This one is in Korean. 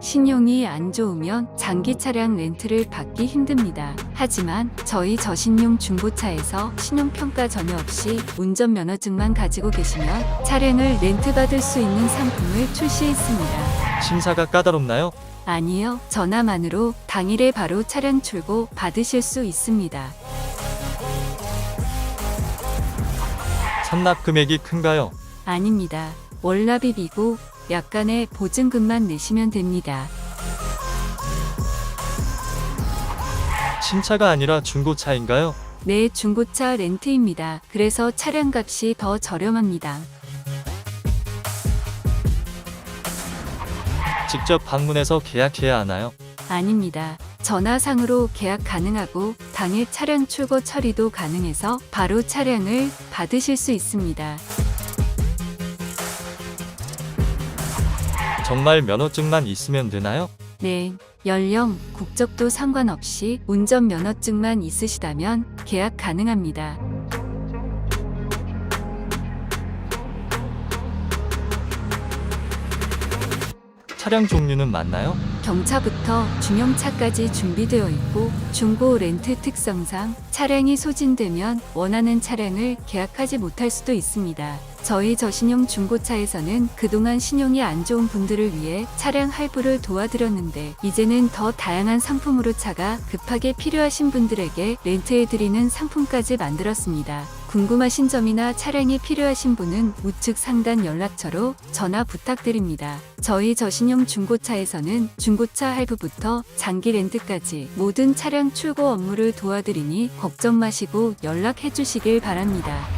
신용이 안 좋으면 장기 차량 렌트를 받기 힘듭니다. 하지만 저희 저신용 중고차에서 신용평가 전혀 없이 운전면허증만 가지고 계시면 차량을 렌트받을 수 있는 상품을 출시했습니다. 심사가 까다롭나요? 아니요, 전화만으로 당일에 바로 차량 출고 받으실 수 있습니다. 선납 금액이 큰가요? 아닙니다. 월납입이고 약간의 보증금만 내시면 됩니다. 신차가 아니라 중고차인가요? 네, 중고차 렌트입니다. 그래서 차량 값이 더 저렴합니다. 직접 방문해서 계약해야 하나요? 아닙니다. 전화상으로 계약 가능하고 당일 차량 출고 처리도 가능해서 바로 차량을 받으실 수 있습니다. 정말 면허증만 있으면 되나요? 네, 연령, 국적도 상관없이 운전면허증만 있으시다면 계약 가능합니다. 차량 종류는 맞나요? 경차부터 중형차까지 준비되어 있고 중고 렌트 특성상 차량이 소진되면 원하는 차량을 계약하지 못할 수도 있습니다. 저희 저신용 중고차에서는 그동안 신용이 안 좋은 분들을 위해 차량 할부를 도와드렸는데 이제는 더 다양한 상품으로 차가 급하게 필요하신 분들에게 렌트해드리는 상품까지 만들었습니다. 궁금하신 점이나 차량이 필요하신 분은 우측 상단 연락처로 전화 부탁드립니다. 저희 저신용 중고차에서는 중고차 할부부터 장기 렌트까지 모든 차량 출고 업무를 도와드리니 걱정 마시고 연락해 주시길 바랍니다.